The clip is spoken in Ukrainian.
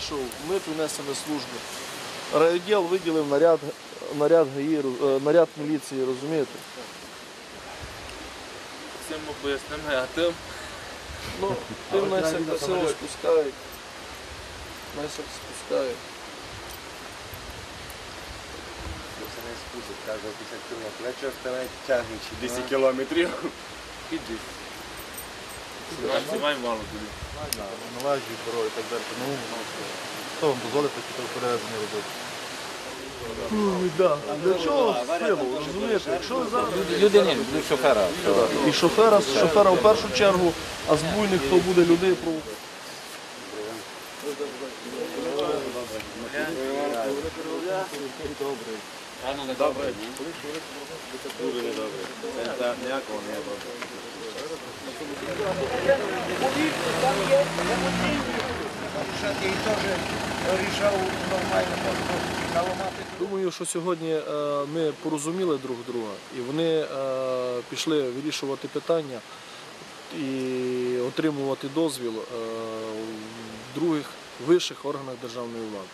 прийшов. Ми принесемо службу. Райвідділ виділив наряд наряд, ГАІ, е, наряд міліції, розумієте? Цим обисним гетим. Ну, тим нас як до село спускають. Нас як спускають. Це не спустить, каже 50 кілометрів. Якщо вставай тягнучи 10 кілометрів. іди. Знімай мало тобі. належить бюро і так далі. Ну, хто вам дозволить такі перевезення робити? Да. Для чого силу, розумієте? Якщо ви зараз Людині, до шофера. і шофера, шофера в першу чергу, а з буйних хто буде людей провокувати. Добре. Дуже Думаю, що сьогодні е, ми порозуміли друг друга і вони е, пішли вирішувати питання і отримувати дозвіл е, в других вищих органах державної влади.